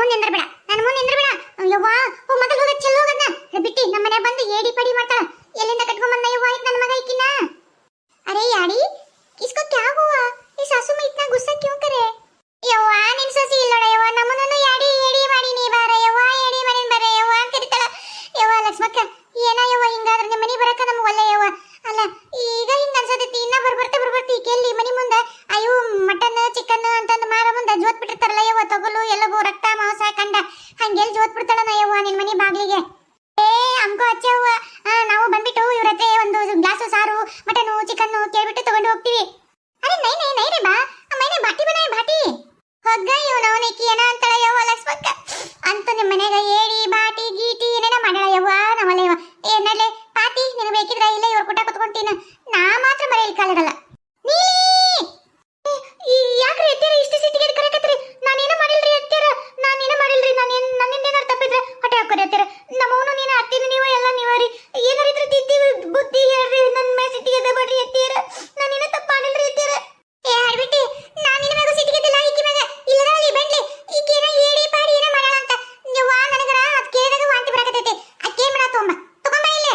ಮುಂದೆ ನಿಂದ್ರಬೇಡ ನನ್ನ ಮುಂದೆ ನಿಂದ್ರಬೇಡ. ಯವ್ವಾ ಓ ಮೊದಲು ಹೋಗ ಚೆಲ್ಲ ಹೋಗದ್ನ ಬಿಟ್ಟಿ ನಮ್ಮ ಮನೆ ಬಂದು ಏಡಿ ಪಡಿ ಮಾಡ್ತಾಳ. ಮನಿ ಬಾಗ್ಲಿಗೆ. ಏ, ಅಂಕು, ಅಚ್ಚೆ ನಾವು ಬಂದ್ಬಿಟ್ಟು ಇವ್ರ ಹತ್ರ ಒಂದು ಗ್ಲಾಸು ಸಾರು ಮಟನು ಚಿಕನ್ ಕೇಳ್ಬಿಟ್ಟು ತಗೊಂಡು ಹೋಗ್ತೀವಿ. ಅರೆ, ನೈ ನೈ ನೈ ರೇ ಬಾ. ಮೈನೆ ಬಾಟಿ ಬನಾಯ ಬಾಟಿ. ಹೊಗ್ಗ ಇವನ ಅವನಿಕ್ಕಿ ಏನ ಅಂತಳ ಯವ್ವ ಲಕ್ಷ್ಮಕ್ಕ ಅಂತ ನಿಮ್ಮ ಮನೆಗ ಏಡಿ ಬಾಟಿ, ಗೀಟಿ ಏನೇನ ಮಾಡಳ ಯವ್ವ ನಮ್ಮಲ್ಲ ಯವ್ವ ಏನಲ್ಲೇ ಪಾತಿ ನಿನಗೆ ಬೇಕಿದ್ರೆ ಇಲ್ಲೇ ಇವ್ರ ಕುಟ ಕುತ್ಕೊಂತೀನಿ ನಾ ಮಾತ್ರ ಮರೆಯಲ್ ಕಾಲಿಡಲ್ಲ ನೀಲಿ ಯಾಕ್ರಿ ಎತ್ತೀರ ಇಷ್ಟು ಸಿಟ್ಟಿಗೆ ಕರೆಕತ್ರಿ ನಾನೇನು ಮಾಡಿಲ್ರಿ ಎತ್ತೀರ ನಾನೇನು ಮಾಡಿಲ್ರಿ ನಾನೇನು ನನ್ನಿಂದ ಏನಾರು ತಪ್ಪಿದ್ರೆ ಹೊಟ್ಟೆ ಹಾಕೋರಿ ಎತ್ತೀರ ನಮ್ಮವನು ನೀನು ಅತ್ತೀನಿ ನೀವು ಎಲ್ಲ ನೀವರಿ ಏನಾರಿದ್ರೆ ತಿದ್ದಿ ಬುದ್ಧಿ ಹೇಳ್ರಿ ನನ್ನ ಮೇ ಸಿಟ್ಟಿಗೆ ಎದ್ದ ಬಿಡ್ರಿ ಎತ್ತೀರ ನಾನೇನು ತಪ್ಪು ಮಾಡಿಲ್ರಿ ಎತ್ತೀರ ಏ ಹಾಡ್ಬಿಟ್ಟಿ ನಾನು ನಿನ್ನ ಮ್ಯಾಗ ಸಿಟ್ಟಿಗೆ ಎದ್ದಿಲ್ಲ ಈಕಿ ಮ್ಯಾಗ ಇಲ್ಲದ ಅಲ್ಲಿ ಬೆಂಡ್ಲಿ ಈಕಿ ಏನೋ ಏಡಿ ಪಾಡಿ ಏನೋ ಮಾಡಾಳ ಅಂತ ಯವ್ವ ನನಗರ ಅದ್ ಕೇಳಿದಾಗ ವಾಂತಿ ಬರಕತ್ತೈತಿ ಅಕ್ಕೇ ಮಾಡ ತೊಂಬ ತಗೊಂಬ ಇಲ್ಲೇ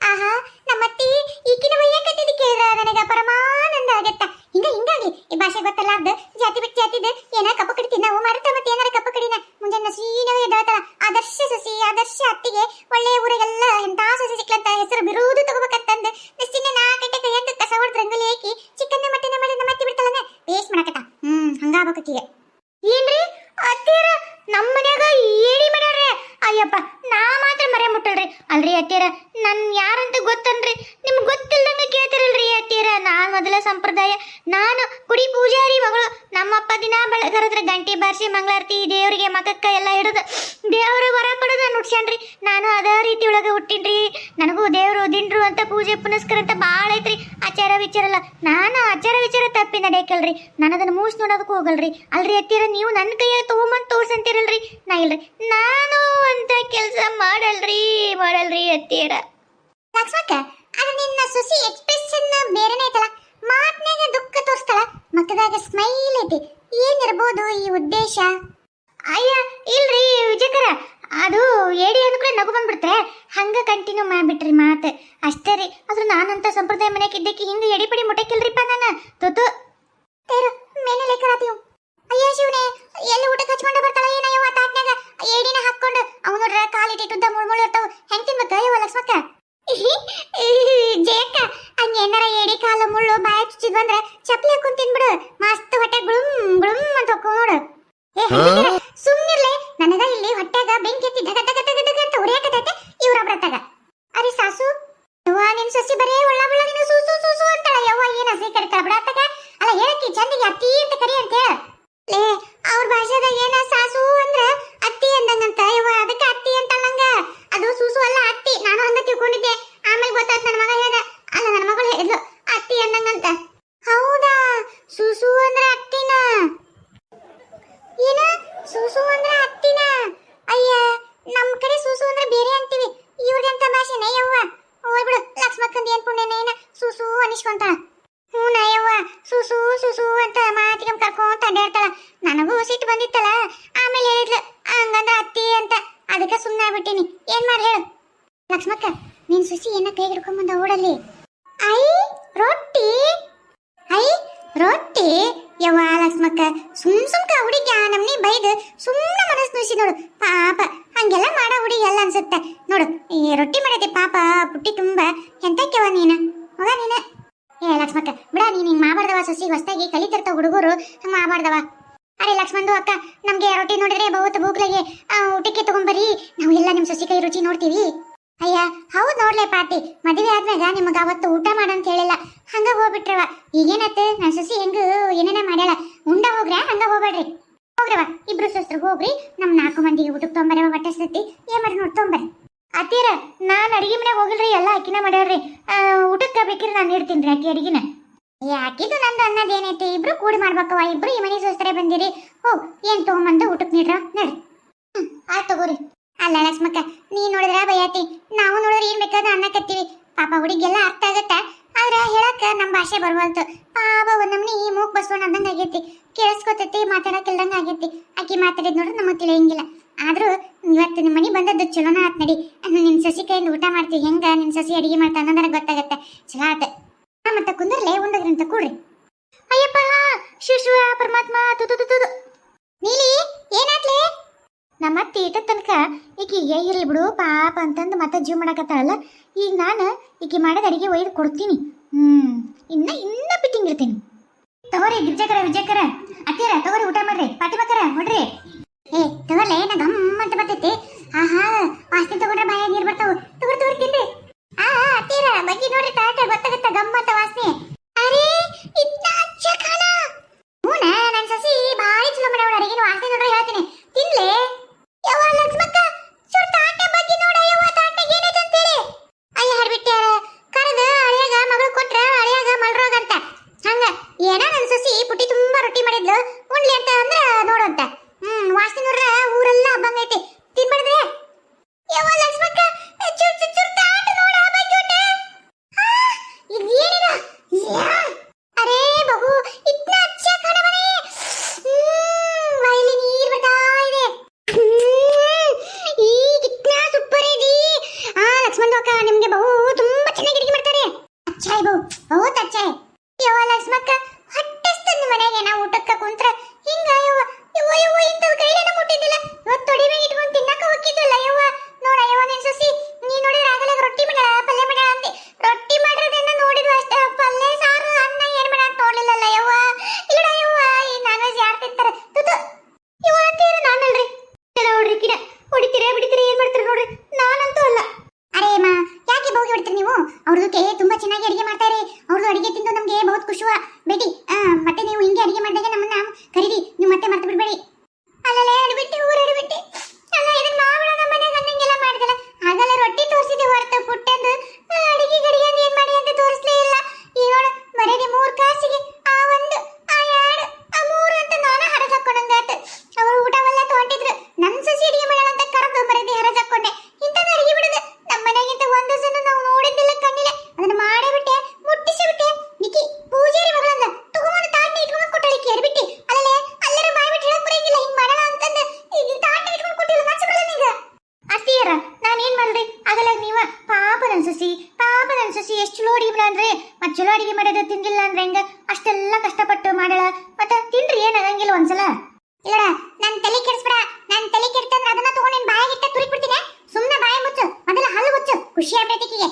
ಆಹಾ ನಮ್ಮತ್ತಿ ಈಕಿನ ವಯ್ಯಕತ್ತಿದ್ ಕೇಳಿದ್ರ ನನಗ ಪರಮಾನಂದ ಆಗತ್ತ ಹಿಂಗ ಹಿಂಗಾಗ್ಲಿ ಈ ಗೊತ್ತಲ್ಲಾರ್ದು ಜಾತಿ ಬಿಟ್ಟು ಜಾತಿದ್ ಏನ ಕಪ್ಪ ಕಡಿ ತಿನ್ನವು ಮಾಡುತ್ತ ಮತ್ತೆ ಏನಾರ ಕಪ್ಪ ಕಡಿನ? ಮುಂಜಾನೆ ಸೀನವೇ ಎದ್ದಾಳ್ತಾಳ, ಆದರ್ಶ ಸಸಿ, ಆದರ್ಶ ಅತ್ತಿಗೆ ಒಳ್ಳೆ ಊರಿಗೆಲ್ಲ ಎಂತ ಸಸಿ ಸಿಕ್ಲಂತ ಹೆಸರು ಬಿರುದು ತಗೋಬೇಕಂತಂದು ನೆಸ್ಟಿನ ನಾಲ್ಕಂಟೆ ಕೈ ಎದ್ದು ಕಸ ಹೊಡೆದು ಹಾಕಿ ಚಿಕನ್ ಮಟನ್ ಮಾಡಿ ನಮ್ಮ ಅತ್ತಿ ಬಿಡ್ತಾಳನೆ ಬೇಸ್ ಮಾಡಕತ್ತ ಹ್ಮ್ ಹಂಗಾಗ್ಬೇಕೀಗ ಏನ್ರಿ ಅತ್ತೀರ ನಮ್ಮ ಮನ್ಯಾಗ ಏಡಿ ಮಾಡ್ಯಾರ್ರಿ ಅಯ್ಯಪ್ಪ ನಾ ಮಾತ್ರ ಮರೆ ಮುಟ್ಟಲ್ರಿ ಅಲ್ರಿ ಅತ್ತೀರ ನನ್ ಯಾರಂತ ಗೊತ್ತನ್ರಿ ನಿಮ್ಗೆ ಗೊತ್ತಿಲ್ದಂಗ ಕೇಳ್ತಿರಲ್ರಿ ಅತ್ತೀರ ನಾನ್ ಮೊದಲ ಸಂಪ್ರದಾಯ ನಾನು ಕುಡಿ ಮಗಳು ನಮ್ಮಪ್ಪ ದಿನ ಬೆಳಗರದ್ರ ಗಂಟೆ ಬಾರಿಸಿ ಮಂಗಳಾರತಿ ದೇವರಿಗೆ ಮಕಕ್ಕ ಎಲ್ಲ ಹಿಡಿದು ದೇವರು ವರ ಪಡೆದ ನುಡ್ಸ್ಯಾನ್ರಿ. ನಾನು ಅದೇ ರೀತಿ ಒಳಗೆ ಹುಟ್ಟಿನ್ರಿ. ನನಗೂ ದೇವರು ದಿನ್ರು ಅಂತ ಪೂಜೆ ಪುನಸ್ಕಾರ ಅಂತ ಭಾಳ ಐತ್ರಿ. ಆಚಾರ ವಿಚಾರ ಎಲ್ಲ. ನಾನು ಆಚಾರ ವಿಚಾರ ತಪ್ಪಿ ನಡೆಯಕಲ್ರಿ. ನಾನು ಅದನ್ನ ಮೂಸ್ ನೋಡೋದಕ್ಕೆ ಹೋಗಲ್ರಿ. ಅಲ್ರಿ ಎತ್ತಿರ ನೀವು ನನ್ನ ಕೈಯಾಗ ತಗೊಂಬಂದ್ ತೋರ್ಸಂತೀರಲ್ರಿ. ನಾ ಇಲ್ರಿ. ನಾನು ಅಂತ ಕೆಲಸ ಮಾಡಲ್ರಿ ಮಾಡಲ್ರಿ ಎತ್ತಿರ ಲಕ್ಷ್ಮಕ್ಕ, ಅದು ನಿನ್ನ ಸುಸಿ ಎಕ್ಸ್ಪ್ರೆಸ್ ಬೇರೆನೇ ಐತಲ್ಲ. ಮಾತ್ನಾಗ ದುಃಖ ತೋರಿಸ್ತಾಳ. ಮಕ್ಕದಾಗ ಸ್ಮೈಲ್ ಐತಿ. ಏನಿರ್ಬೋದು ಈ ಉದ್ದೇಶ? ಅಯ್ಯ, ಇಲ್ರಿ ವಿಜಯಕರ. ಅದು ಏಡಿ ಅಂದ್ಕೂಡ ನಗು ಬಂದ್ಬಿಡ್ತಾರೆ. ಹಂಗ ಕಂಟಿನ್ಯೂ ಮಾಡ್ಬಿಟ್ರಿ ಮಾತು. ಅಷ್ಟೇ ರೀ. ಆದ್ರೂ ನಾನಂತ ಸಂಪ್ರದಾಯ ಮನೆಗೆ ಇದ್ದಕ್ಕೆ ಹಿಂಗೆ ಎಡಿ ಪಡಿ ಮುಟಕ್ಕಿಲ್ರಿಪ್ಪ ನಾನು? ತುತು ತೇರು ಮೇಲೆ ಲೆಕ್ಕರಾತೀವ್ ಅಯ್ಯೋ, ಶಿವನೇ. ಎಲ್ಲಿ ಊಟ ಕಚ್ಕೊಂಡು ಬರ್ತಾಳ ಏನಯ್ಯವ ತಾಟ್ನಾಗ ಏಡಿನ ಹಾಕೊಂಡು ಅವನು ನೋಡ್ರ ಕಾಲಿಟ್ಟಿಟ್ಟುದ್ದ ಮುಳ್ಮುಳು ಇರ್ತಾವ. ಹೆಂಗ್ ತಿನ್ಬೇಕು ಅಯ್ಯವ ಲಕ್ಷ್ಮಕ್ಕ ಜಯಕ್ಕ ಹಂಗ ಏನಾರ ಏಡಿ ಕಾಲು ಮುಳ್ಳು ಬಾಯ ಚುಚ್ಚಿದ್ ಬಂದ್ರೆ ಚಪ್ಪಲಿ ಹಾಕೊಂಡ್ ತಿನ್ಬಿಡು. ಮಸ್ತ್ ಹೊಟ್ಟೆ ಗುಳುಂ ಗುಳುಂ ಅಂತ ಹೆಂಗಿದ್ದೀರ? ಸುಮ್ನಿರ್ಲೆ. ನನಗ ಇಲ್ಲಿ ಹೊಟ್ಟೆಗ ಬೆಂಕಿ ಎತ್ತಿ ಧಗ ಧಗ ಧಗ ಧಗ ಅಂತ ಉರಿಯಾಕತೈತೆ. ಇವ್ರ ಬ್ರತಗ ಅರೆ ಸಾಸು, ಯವ್ವ, ನಿನ್ ಸೊಸಿ ಬರೇ ಒಳ್ಳ ಬಳ್ಳ ನೀನು ಸೂ ಸೂ ಅಂತಾಳ. ಯವ್ವ, ಏನ ಹಸಿ ಕರಿತಾಳ ಬಿಡತ್ತಗ ಅಲ್ಲ, ಹೇಳಕ್ಕಿ, ಚಂದಿಗೆ ಅತ್ತಿ ಅಂತ ಕರಿ ಅಂತ ಹೇಳ. ಲೇ, ಅವ್ರ ಭಾಷೆದಾಗ ಏನ ಸಾಸು ಅಂದ್ರ ಅತ್ತಿ ಅಂದಂಗಂತ? ಯವ್ವ, ಅದಕ್ಕೆ ಅತ್ತಿ ಅಂತ ನಂಗ ಅದು ಸೂಸು ಅಲ್ಲ, ಅತ್ತಿ. ನಾನು ಹಂಗ ತಿಳ್ಕೊಂಡಿದ್ದೆ. ಆಮೇಲೆ ಗೊತ್ತಾಯ್ತು ನನ್ನ ಮಗ ಹೇಳ್ದ. ಅಲ್ಲ ನನ್ನ ಮಗಳು ಹೇಳಿದ್ಲು ಅತ್ತಿ ಅಂದಂಗಂತ ಹೌದಾ ಸೂಸು ಅಂದ್ರ ಅತ್ತಿನ ಏನ ಸೂಸು ಅಂದ್ರ ಅತ್ತಿನ ಅಯ್ಯ ನಮ್ ಕಡೆ ಸೂಸು ಅಂದ್ರೆ ಬೇರೆ ಅಂತೀವಿ ಇವ್ರದಂತ ಭಾಷೆನೇ ಯವ್ವ ಹೋಯ್ ಬಿಡು ಲಕ್ಷ್ಮಕ್ಕಂದ ಏನ್ ಪುಣ್ಯನ ಏನ ಸೂಸು ಅನಿಸ್ಕೊಂತಾಳ ಹ್ಞೂ ಯವ್ವ ಸುಸು ಸುಸು ಅಂತ ಮಾತಿಗೆ ಕರ್ಕೊಂತ ಅಡ್ಡಾಡ್ತಾಳ ನನಗೂ ಸಿಟ್ಟು ಬಂದಿತ್ತಲ್ಲ, ಆಮೇಲೆ ಹೇಳಿದ್ಲು, ಹಂಗಂದ್ರೆ ಅತ್ತಿ ಅಂತ. ಅದಕ್ಕೆ ಸುಮ್ಮನೆ ಆಗ್ಬಿಟ್ಟಿನಿ. ಏನ್ ಮಾಡಿ ಹೇಳು. ಲಕ್ಷ್ಮಕ್ಕ, ನೀನ್ ಸುಸಿ ಏನ ಕೈ ಹಿಡ್ಕೊಂಬಂದ ಓಡಲ್ಲಿ ಐ, ರೊಟ್ಟಿ. ಐ, ರೊಟ್ಟಿ. ಯವ್ವ ಲಕ್ಷ್ಮಕ್ಕ, ಸುಮ್ ಸುಮ್ಕ ಹುಡುಗಿ ಆ ನಮ್ನಿ ಬೈದು ಸುಮ್ಮನೆ ಮನಸ್ಸು ನುಸಿ ನೋಡು. ಪಾಪ, ಹಂಗೆಲ್ಲ ಮಾಡೋ ಹುಡುಗಿ ಎಲ್ಲ ಅನ್ಸುತ್ತೆ. ನೋಡು, ಈ ರೊಟ್ಟಿ ಮಾಡೈತಿ ಪಾಪ, ಪುಟ್ಟಿ ತುಂಬ ಎಂತಕ್ಕೆವ ನೀನು. ಮಗ ನೀನ? ಏ, ಲಕ್ಷ್ಮಕ್ಕ, ಬಿಡ, ನೀನ್ ಹಿಂಗ್ ಮಾಬಾರ್ದವ ಸೊಸಿ ಹೊಸ್ತಾಗಿ ಕಲಿತಿರ್ತಾವ ಹುಡುಗರು, ಹಂಗ ಮಾಬಾರ್ದವ ಅರೆ, ಲಕ್ಷ್ಮಂದು ಅಕ್ಕ, ನಮ್ಗೆ ರೊಟ್ಟಿ ನೋಡಿದ್ರೆ ಬಹುತ್ ಬೂಕ್ಲಗೆ ಊಟಕ್ಕೆ ತಗೊಂಬರಿ. ನಾವು ಎಲ್ಲ ನಿಮ್ ಸೊಸಿ ಕೈ ರುಚಿ ನೋಡ್ತೀವಿ. ಅಯ್ಯ, ಹೌದ್ ನೋಡ್ಲೆ ಪಾಟಿ ಮದುವೆ ಆದ್ಮ್ಯಾಗ ನಿಮಗ ಅವತ್ತು ಊಟ ಮಾಡಂತ ಹೇಳಿಲ್ಲ. ಹಂಗ ಹೋಗ್ಬಿಟ್ರವ. ಈಗೇನತ್ತ? ನನ್ನ ಸೊಸಿ ಹೆಂಗ ಏನೇನ ಮಾಡ್ಯಾಳ? ಉಂಡ ಹೋಗ್ರ ಹಂಗ ಹೋಗ್ಬೇಡ್ರಿ ಹೋಗ್ರವ, ಇಬ್ರು ಸೊಸ್ರು ಹೋಗ್ರಿ. ನಮ್ ನಾಲ್ಕು ಮಂದಿಗೆ ಊಟಕ್ಕೆ ತೊಂಬರವ, ಬಟ್ಟೆ ಸತಿ ಏನ್ ಮಾಡಿ ನೋಡ್ತೊಂಬರ್ರಿ ತೊಂಬರಿ ಅತ್ತೀರ, ನಾನು ಅಡಿಗೆ ಮನೆಗೆ ಹೋಗಿಲ್ರಿ, ಎಲ್ಲ ಅಕ್ಕಿನ ಮಾಡ್ಯಾರ್ರಿ. ಊಟಕ್ಕೆ ಬೇಕಿದ್ರೆ ನಾನು ಹೇಳ್ತೀನಿ ರೀ ಅಕ್ಕಿ ಅಡಿಗೆನ. ಅಕ್ಕಿದು ನಂದು ಅನ್ನೋದೇನೈತಿ? ಇಬ್ರು ಕೂಡಿ ಮಾಡ್ಬೇಕವ ಇಬ್ರು ಈ ಮನೆ ಸೋಸ್ತಾರೆ ಬಂದಿರಿ. ಹೋ, ಏನು ತೊಗೊಂಬಂದು ಊಟಕ್ಕೆ ನೀಡ್ರ? ನಡಿ ಆಯ್ತು ತಗೋರಿ. ಅಲ್ಲ ಲಕ್ಷ್ಮಕ್ಕ ನೀ ನೋಡಿದ್ರ ಬಯಾತಿ. ನಾವು ನೋಡಿದ್ರೆ ಏನು ಅನ್ನ ಕತ್ತೀವಿ. ಪಾಪ ಹುಡುಗಿಗೆಲ್ಲ ಅರ್ಥ ಆಗತ್ತ? ಆದ್ರೆ ಹೇಳಕ್ಕ ನಮ್ಮ ಭಾಷೆ ಬರುವಲ್ತು. ಪಾಪ ಒಂದಮ್ಮನಿ ಈ ಮೂಗ್ ಬಸವಣ್ಣ ಅಂದಂಗೆ ಆಗೈತಿ. ಕೇಳಿಸ್ಕೊತೈತಿ ಮಾತಾಡಕ್ಕಿಲ್ದಂಗೆ ಆಗೈತಿ. ಆಕಿ ಮಾತಾಡಿದ್ ನೋಡ್ರಿ ನಮಗೆ ತಿಳಿಯಂಗಿಲ್ಲ ಆದರೂ ಇವತ್ತು ನಿಮ್ಮ ಮನೆ ಬಂದದ್ದು ಚಲೋನ ಆತ್ ನಡಿ. ಮಾಡ್ತಿ ಹೆಂಗ ನಿಮ್ ಸಸಿ ಅಡಿಗೆ ಮಾಡ್ತಾ ನನಗೆ ಗೊತ್ತಾಗತ್ತೆ. ಚಲೋ ಆತ. ಮತ್ತೆ ಕುಂದರ್ಲೆ ಕೂಡ್ರಿ. ಅಯ್ಯಪ್ಪ ಶಿವ ಶಿವ ಪರಮಾತ್ಮ ನೀಲಿ ಏನಾಗ್ಲಿ ನಮ್ಮ ಅತ್ತಿ ಇಟ್ಟ ತನಕ ಈಕಿಗೆ ಇರ್ಲಿ ಬಿಡು, ಪಾಪ ಅಂತಂದು ಮತ್ತೆ ಜೀವ ಮಾಡಕತ್ತಾಳಲ್ಲ. ಈಗ ನಾನು ಈಕೆ ಮಾಡಿದ ಅಡಿಗೆ ಒಯ್ದು ಕೊಡ್ತೀನಿ. ಹ್ಮ್, ಇನ್ನ ಇನ್ನ ಬಿಟ್ಟಿಂಗ್ ಇರ್ತೀನಿ. ತಗೋರಿ ಗಿರ್ಜಕರ ವಿಜಯಕರ. ಅತ್ತಿಯರ ತಗೋರಿ, ಊಟ ಮಾಡ್ರಿ. ಪಾಟಿ ಪಾಟಿಮಕರ ನೋಡ್ರಿ ಏ, ತಗೋರ್ಲೆ, ನಾ ಗಮ್ ಅಂತ ಬರ್ತೈತಿ ಆಹಾ ಹಾ ಪಾಸ್ತಿ ತಗೊಂಡ್ರೆ ಬಾಯಾಗ ನೀರ್ ಬರ್ತಾವ. ತಗೋರ್ ತಗೋರ್ ತಿನ್ರಿ. ಆ ತೀರ ಬಗ್ಗಿ ನೋಡ್ರಿ ತಾಟ ಗೊತ್ತಾಗತ್ತ ಗಮ್ಮತ್ತ ಕುಂತ್ರೆ ನೋಡ್ರಿ ಆಗಲ್ಲ ನೀವ? ಸಸಿ ಪಾಪ ಸಸಿ ಎಷ್ಟು ಚಲೋ ಅಡಿಗೆ ಅಂದ್ರೆ ಮತ್ ಚಲೋ ಅಡಿಗೆ ಮಾಡೋದು ತಿಂದಿಲ್ಲ ಅಂದ್ರೆ ಹೆಂಗ? ಅಷ್ಟೆಲ್ಲ ಕಷ್ಟಪಟ್ಟು ಮಾಡಳ ಮತ್ತ ತಿಂಡ್ರಿ ಏನ್ ಆಗಂಗಿಲ್ಲ ಒಂದ್ಸಲ. ಇಲ್ಲ ನನ್ ತಲೆ ಕೆಡಿಸ್ಬಿಡ. ನನ್ ತಲೆ ಕೆಡ್ತಂದ್ರೆ ಅದನ್ನ ತಗೊಂಡ್ ನಿನ್ ಬಾಯಾಗಿಟ್ಟ ತುರಿಕ್ ಬಿಡ್ತೀನಿ ಸುಮ್ಮನೆ ಬಾಯ ಮುಚ್ಚು. ಮೊದಲ ಹಲ್ಲು ಮುಚ್ಚು. ಖುಷಿ ಆಗ್ಬೇಕಿಗೆ